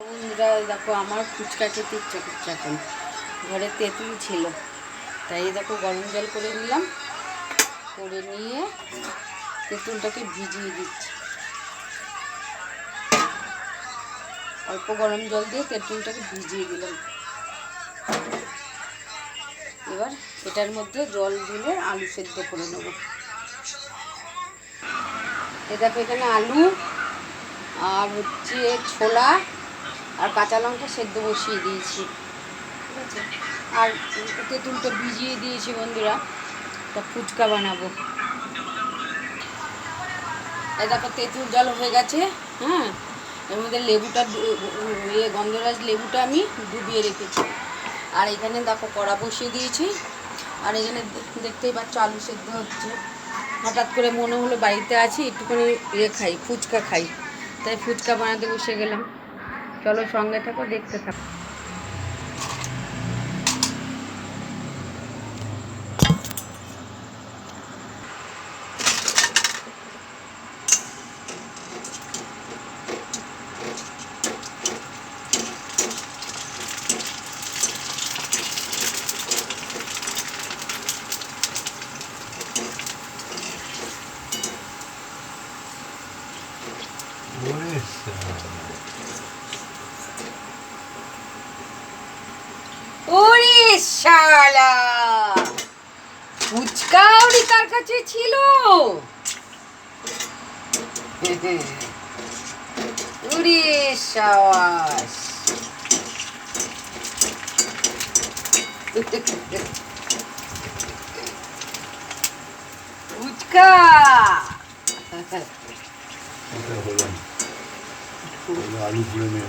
বন্ধুরা, দেখো আমার ফুচকা খেতে ইচ্ছা করছে এখন। ঘরে তেঁতুল ছিল। তাই দেখো গরম জল করে নিলাম। করে নিয়ে তেঁতুলটাকে ভিজিয়ে দিচ্ছি। অল্প গরম জল দিয়ে তেঁতুলটাকে ভিজিয়ে দিলাম। এবার এটার মধ্যে জল দিলে আলু সেদ্ধ করে নেব। এ দেখো এখানে আলু আর হচ্ছে ছোলা আর কাঁচা লঙ্কা সেদ্ধ বসিয়ে দিয়েছি। ঠিক আছে? আর তেঁতুলটা ভিজিয়ে দিয়েছি বন্ধুরা। তা ফুচকা বানাবো। এই দেখো, তেঁতুল জল হয়ে গেছে হ্যাঁ? এর মধ্যে লেবুটা ইয়ে গন্ধরাজ লেবুটা আমি ডুবিয়ে রেখেছি। আর এখানে দেখো, কড়া বসিয়ে দিয়েছি। আর এখানে দেখতেই পাচ্ছ, আলু সেদ্ধ হচ্ছে। হঠাৎ করে মনে হলো বাড়িতে আছি, একটুখানি ইয়ে খাই, ফুচকা খাই। তাই ফুচকা বানাতে বসে গেলাম। চলো সঙ্গে থাকো দেখতে থাকো। ওরে শালা ফুচকা ওরি তার কাছে ছিল। ওরে সাবাস। ফুচকা। আলু পুড়ে নিয়ে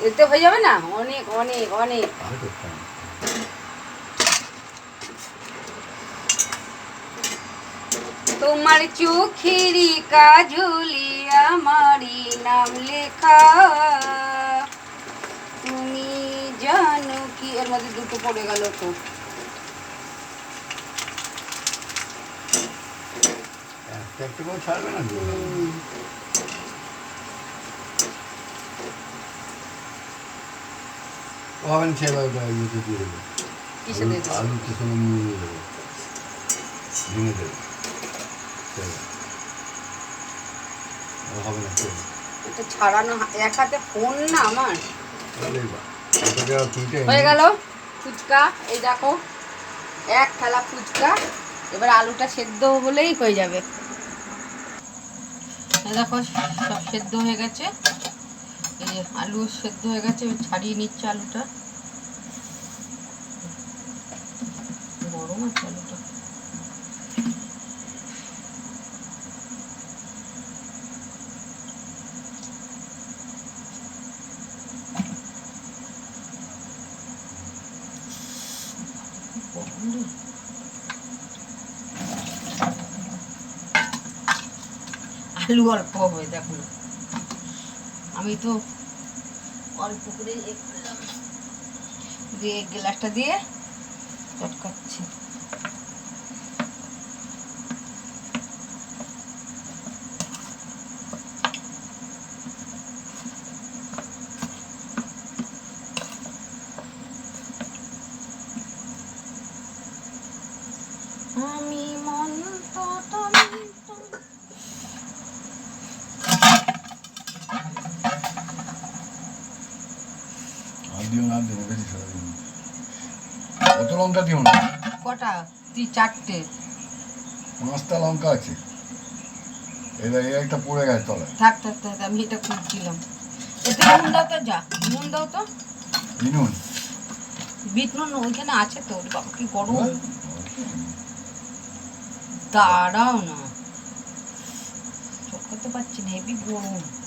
এতে হয়ে যাবে না? অনেক অনেক অনেক। তোমার চোখেরই কাজলি আমারই নাম লেখা। তুমি জানো কি? এর মধ্যে দুটো পড়ে গেল তো। একটা একটা ছাড়বে না? তো হুম, ও হবে না সেবার ইয়েতে দিয়ে দেবে দেবো? আলুতে সঙ্গে নিয়ে দেবে ভেঙে দেবে হবে না এটা ছাড়ানো এক হাতে ফোন না আমার হয়ে গেল ফুচকা এই দেখো এক থালা ফুচকা এবার আলুটা সেদ্ধ হলেই হয়ে যাবে। দেখো সব সেদ্ধ হয়ে গেছে। এই আলু সেদ্ধ হয়ে গেছে ছাড়িয়ে নিচ্ছে আলুটা। গরম আছে আলুটা। আলু অল্প হবে দেখুন আমি তো অল্প করে দিয়ে গ্লাসটা দিয়ে চটকাচ্ছি আমি মন্ত তন্ত আর দিও না দিও বেশি সারা দিও না লঙ্কা দিও না। কটা? তুই চারটে। পাঁচটা লঙ্কা আছে। এবার এই একটা পড়ে গেছে তলায়। থাক থাক থাক আমি এটা খুঁজছিলাম। এতে নুন দাও তো যা। নুন দাও তো। বিনুন। বিট নুন ওইখানে আছে তো। বাবা কি গরম। দাঁড়াও না। চটকাতে পারছি না হেবি গরম।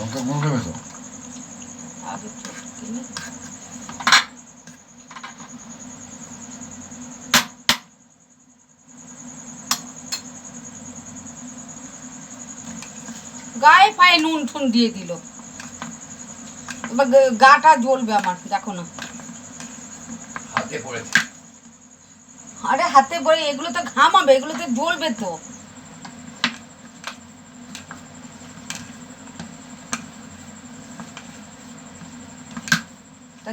লঙ্কা গুঁড়ো দেবে তো আগে গায়ে পায়ে নুন ঠুন দিয়ে দিল। এবার গা- গাটা জ্বলবে আমার দেখো না। হাতে পড়েছে। আরে হাতে পরে এগুলো তো ঘামাবে এগুলোতে জ্বলবে তো।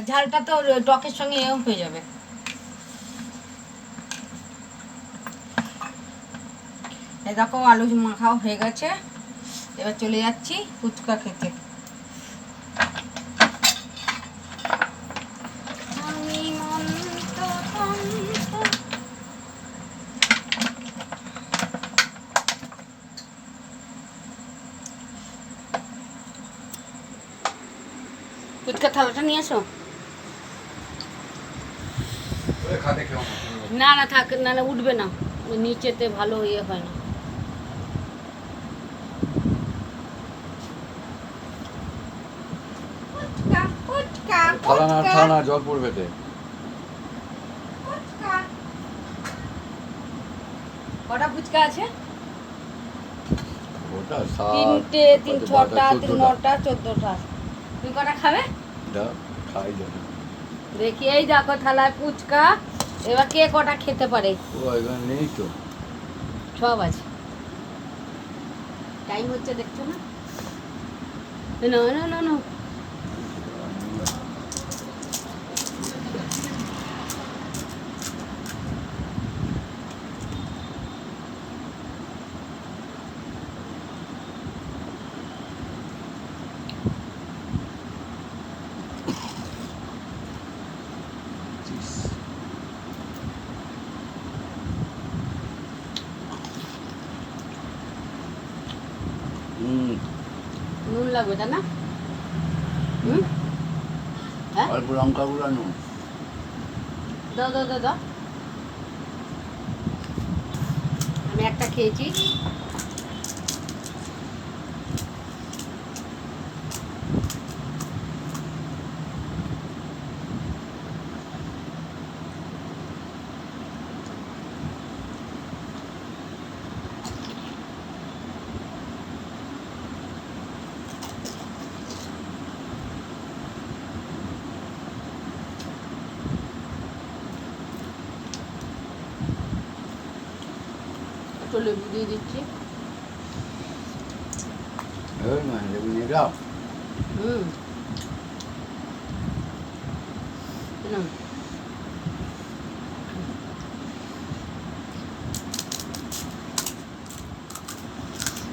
ঝালটা তো টকের সঙ্গে এও হয়ে যাবে। দেখো আলু মাখাও হয়ে গেছে। এবার চলে যাচ্ছি ফুচকা খেতে। ফুচকা থালাটা নিয়ে আসো না না থাক না না উঠবে না। নিচেতে ভালো ইয়ে হয় না। জল পড়বে কটা ফুচকা আছে? তিনটে তিন ছটা তিন নটা চোদ্দটা। তুমি কটা খাবে? খাই যাবে দেখি এই দেখো থালায় ফুচকা। এবার কে কটা খেতে পারে? নেই তো। সব আছে। টাইম হচ্ছে দেখছ না না না না না হুম নুন লাগবে তাই না? হুম? হ্যাঁ? অল্প লঙ্কা গুঁড়া নুন। দাও দাও দাও দাও। আমি একটা খেয়েছি। লেবু দিয়ে দিচ্ছি লেবু নিয়ে যাও হুম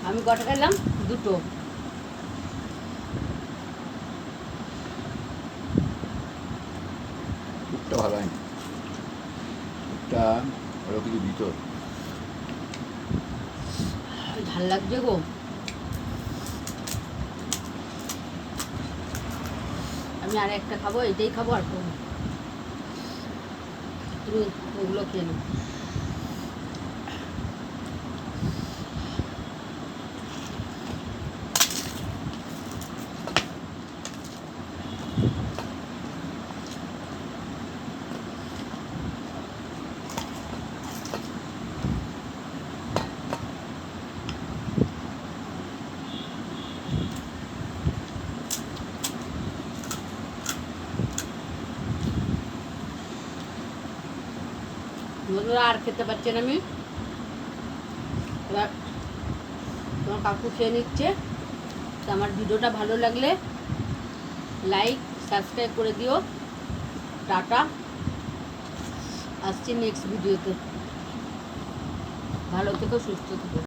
আমি কটা খেলাম? দুটো। ভালো হয়নি টুকটা ওরা কিছু দিত। ভালো লাগছে গো। আমি আর একটা খাব এটাই খাব আর তুমি ওগুলো খেয়ে নাও বন্ধুরা আর খেতে পারছি না আমি। এবার তোমার কাকু খেয়ে নিচ্ছে। তো আমার ভিডিওটা ভালো লাগলে লাইক, সাবস্ক্রাইব করে দিও। টাটা। আসছি নেক্সট ভিডিওতে ভালো থেকো, সুস্থ থেকো।